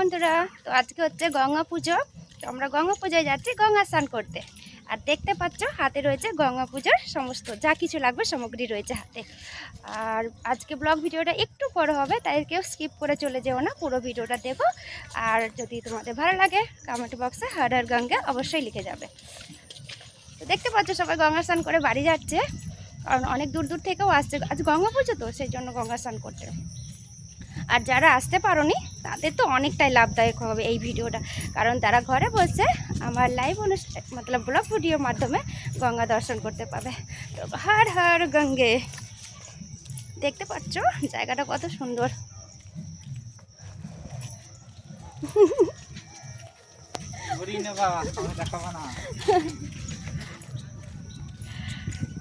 বন্ধুরা, তো আজকে হচ্ছে গঙ্গা পুজো। তো আমরা গঙ্গা পুজোয় যাচ্ছি গঙ্গা স্নান করতে। আর দেখতে পাচ্ছ, হাতে রয়েছে গঙ্গা পুজোর সমস্ত, যা কিছু লাগবে সামগ্রী রয়েছে হাতে। আর আজকে ব্লগ ভিডিওটা একটু বড় হবে, তাই কেউ স্কিপ করে চলে যেও না, পুরো ভিডিওটা দেখো। আর যদি তোমাদের ভালো লাগে কমেন্ট বক্সে হার হার গঙ্গা অবশ্যই লিখে যাবে। তো দেখতে পাচ্ছ, সবাই গঙ্গা স্নান করে বাড়ি যাচ্ছে। কারণ অনেক দূর দূর থেকেও আসছে, আজ গঙ্গা পুজো তো, সেই জন্য গঙ্গা স্নান করতে। আর যারা আসতে পারোনি তাদের তো অনেকটাই লাভদায়ক হবে এই ভিডিওটা। কারণ তারা ঘরে বসে আমার লাইভ অনুষ্ঠান মতলব ব্লগ ভিডিওর মাধ্যমে গঙ্গা দর্শন করতে পাবে। তো হর হর গঙ্গে। দেখতে পাচ্ছ জায়গাটা কত সুন্দর।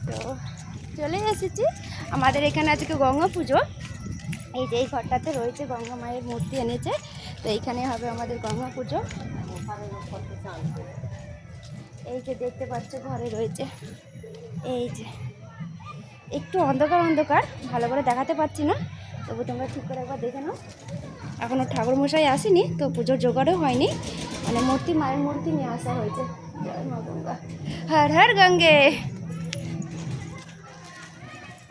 তো চলে এসেছি। আমাদের এখানে আজকে গঙ্গা পুজো। এই যে এই ঘরটাতে রয়েছে, গঙ্গা মায়ের মূর্তি এনেছে। তো এইখানে হবে আমাদের গঙ্গা পুজো। এই যে দেখতে পাচ্ছ, ঘরে রয়েছে। এই যে, একটু অন্ধকার অন্ধকার, ভালো করে দেখাতে পাচ্ছি না। তবু তোমরা ঠিক করে একবার দেখে নাও। এখনও ঠাকুরমশাই আসেনি, তো পুজোর জোগাড়ও হয়নি। মানে মূর্তি, মায়ের মূর্তি নিয়ে আসা হয়েছে। জয় মা গঙ্গা। হর হর গঙ্গে।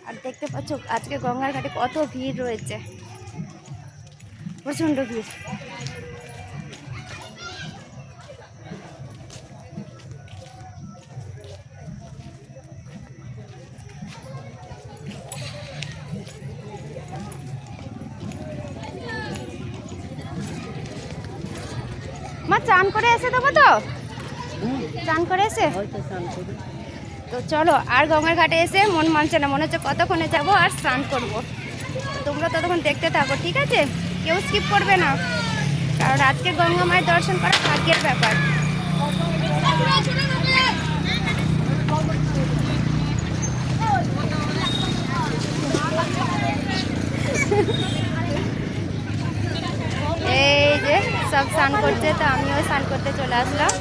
আর দেখতে পাচ্ছ আজকে গঙ্গার ঘাটে কত ভিড় রয়েছে। প্রচণ্ড ভিড়। মা চান করে এসে দেবো তো? চান করে এসে? তো চলো, আর গঙ্গার ঘাটে এসে মন মানছে না, মনে হচ্ছে কতক্ষণে যাব আর স্নান করব। তোমরা ততক্ষণ দেখতে থাকো, ঠিক আছে? কেউ স্কিপ করবে না। কারণ আজকে গঙ্গা মায়ের দর্শন করা ভাগ্যের ব্যাপার। এই যে, সব স্নান করছে, তো আমিও স্নান করতে চলে আসলাম।